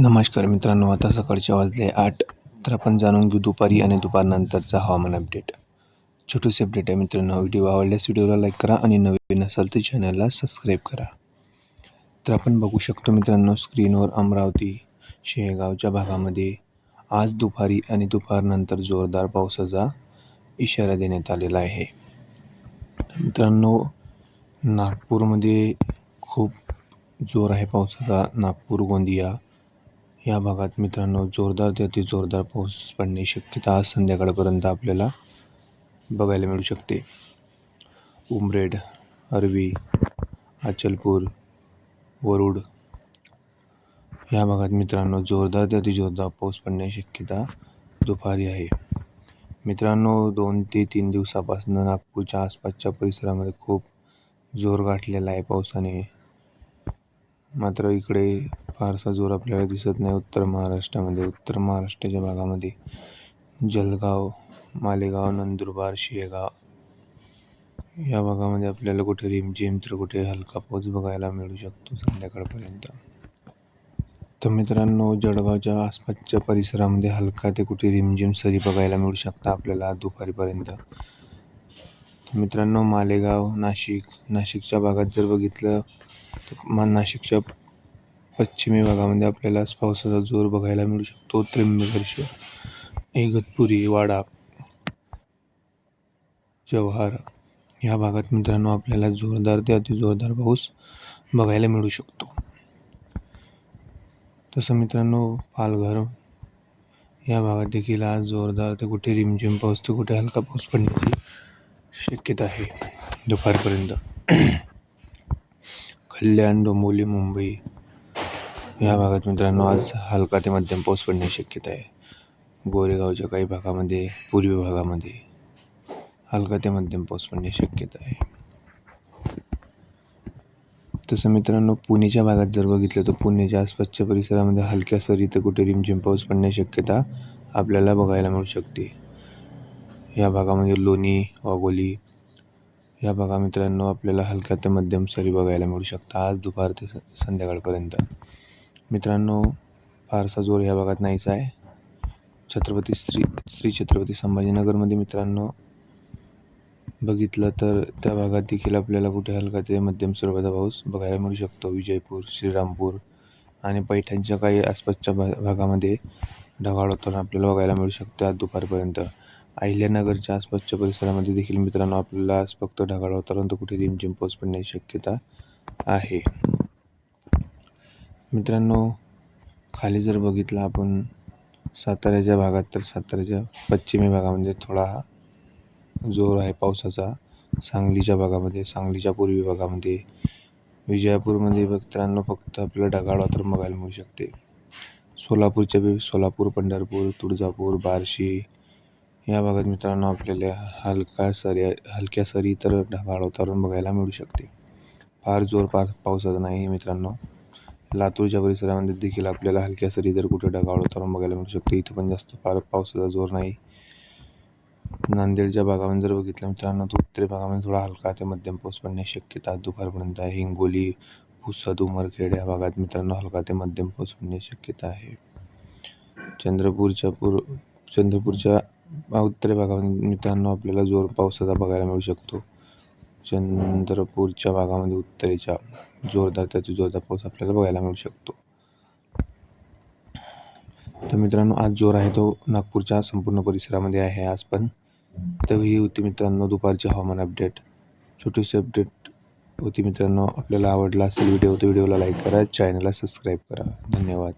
नमस्कार मित्रांनो आता सकाळचे वाजले आठ. तर आपण जाणून घेऊ दुपारी आणि दुपारनंतरचा हवामान अपडेट छोटूसे अपडेट आहे मित्रांनो व्हिडिओ आवडल्यास व्हिडिओला लाईक करा आणि नवीन असाल तर चॅनलला सबस्क्राईब करा. तर आपण बघू शकतो मित्रांनो स्क्रीनवर अमरावती शेगावच्या भागामध्ये आज दुपारी आणि दुपारनंतर जोरदार पावसाचा इशारा देण्यात आलेला आहे. मित्रांनो नागपूरमध्ये खूप जोर आहे पावसाचा. नागपूर गोंदिया या भागात मित्रांनो जोरदार ते अति जोरदार पाऊस पडण्याची शक्यता आज संध्याकाळपर्यंत आपल्याला बघायला मिळू शकते. उमरेड अरवी अचलपूर वरुड या भागात मित्रांनो जोरदार ते अति जोरदार पाऊस पडण्याची शक्यता दुपारी आहे. मित्रांनो दोन ते तीन दिवसापासून नागपूरच्या आसपासच्या परिसरामध्ये खूप जोर गाठलेला आहे पावसाने. मात्र इकडे फारसा जोर आपल्याला दिसत नाही. उत्तर महाराष्ट्रामध्ये उत्तर महाराष्ट्राच्या भागामध्ये. जळगाव मालेगाव नंदुरबार शेगाव. या भागामध्ये आपल्याला कुठे रिमझिम तर कुठे हलका पाऊस बघायला मिळू शकतो संध्याकाळपर्यंत. तर मित्रांनो जळगावच्या आसपासच्या परिसरामध्ये हलका ते कुठे रिमझिम सरी बघायला मिळू शकता आपल्याला दुपारीपर्यंत. मित्रांनो मालेगाव नाशिक नाशिकच्या भागात जर बघितलं तर मा नाशिकच्या पश्चिमी भागामध्ये आपल्याला पावसाचा जोर बघायला मिळू शकतो. त्र्यंबकेश्वर इगतपुरी वाडा जव्हार या भागात मित्रांनो आपल्याला जोरदार ते अतिजोरदार पाऊस बघायला मिळू शकतो. तसं मित्रांनो पालघर या भागात देखील आज जोरदार ते कुठे रिमझिम पाऊस ते कुठे हलका पाऊस पडण्याची शक्यता आहे. दुपारपर्यंत. कल्याण डोंबोली मुंबई या भागात मित्रांनो आज हलका ते मध्यम पाऊस पडण्याची शक्यता आहे. गोरेगावच्या काही भागामध्ये पूर्वी भागामध्ये हलका ते मध्यम पाऊस पडण्याची शक्यता आहे. तसं मित्रांनो पुणेच्या भागात जर बघितलं तर पुणेच्या आसपासच्या परिसरामध्ये हलक्या सरी तर कुठे रिमझिम पाऊस पडण्याची शक्यता आपल्याला बघायला मिळू शकते. या भागामध्ये लोणी वाघोली या भागा मित्रांनो आपल्याला हलक्या ते मध्यम सरी बघायला मिळू शकतात. आज दुपार ते संध्याकाळपर्यंत. मित्रांनो फारसा जोर ह्या भागात नाहीच आहे. छत्रपती श्री श्री छत्रपती संभाजीनगरमध्ये मित्रांनो बघितलं तर त्या भागात देखील आपल्याला कुठे हलका ते मध्यम स्वरूपाचा पाऊस बघायला मिळू शकतो. विजयपूर श्रीरामपूर आणि पैठणच्या काही आसपासच्या भा भागामध्ये ढगाळ होताना आपल्याला बघायला मिळू शकतं आज दुपारपर्यंत. अहिल्यानगरच्या आसपासच्या परिसरामध्ये देखील मित्रांनो आपल्याला आज फक्त ढगाळ वातावरण तर कुठे रिमझिम पाऊस पडण्याची शक्यता आहे. मित्रांनो खाली जर बघितलं आपण साताऱ्याच्या भागात तर साताऱ्याच्या पश्चिमी भागामध्ये थोडा जोर आहे पावसाचा. सांगलीच्या भागामध्ये सांगलीच्या पूर्वी भागामध्ये. विजयापूरमध्ये मित्रांनो फक्त आपल्याला ढगाळ वातावरण बघायला मिळू शकते. सोलापूरच्या बी सोलापूर पंढरपूर तुळजापूर बार्शी या भागात मित्रांनो आपल्याला हलका सरी हलक्या सरी तर ढगाळ वातावरण बघायला मिळू शकते. फार जोर फार पावसाचा नाही मित्रांनो. लातूरच्या परिसरामध्ये देखील आपल्याला हलक्या सरी जर कुठे ढगाळ वातावरण बघायला मिळू शकते. इथं पण जास्त फार पावसाचा जोर नाही. नांदेडच्या भागामध्ये जर बघितलं मित्रांनो तर उत्तरी भागामध्ये थोडा हलका ते मध्यम पाऊस पडण्याची शक्यता दुपारपर्यंत आहे. हिंगोली पुसद उमरखेड या भागात मित्रांनो हलका ते मध्यम पाऊस पडण्याची शक्यता आहे. चंद्रपूरच्या पूर चंद्रपूरच्या उत्तरी भागामध्ये मित्रांनो आपल्याला जोर पावसाचा बघायला मिळू शकतो. चंद्रपूरच्या भागामध्ये उत्तरेच्या जोरदार त्याचा जोरदार पाऊस आपल्याला बघायला मिळू शकतो. तर मित्रांनो आज जोर आहे तो नागपूरच्या संपूर्ण परिसरामध्ये आहे आज पण. तर ही होती मित्रांनो दुपारची हवामान अपडेट. छोटीशी अपडेट होती मित्रांनो आपल्याला आवडला असेल व्हिडिओ तर व्हिडिओला लाईक करा चॅनलला सबस्क्राईब करा. धन्यवाद.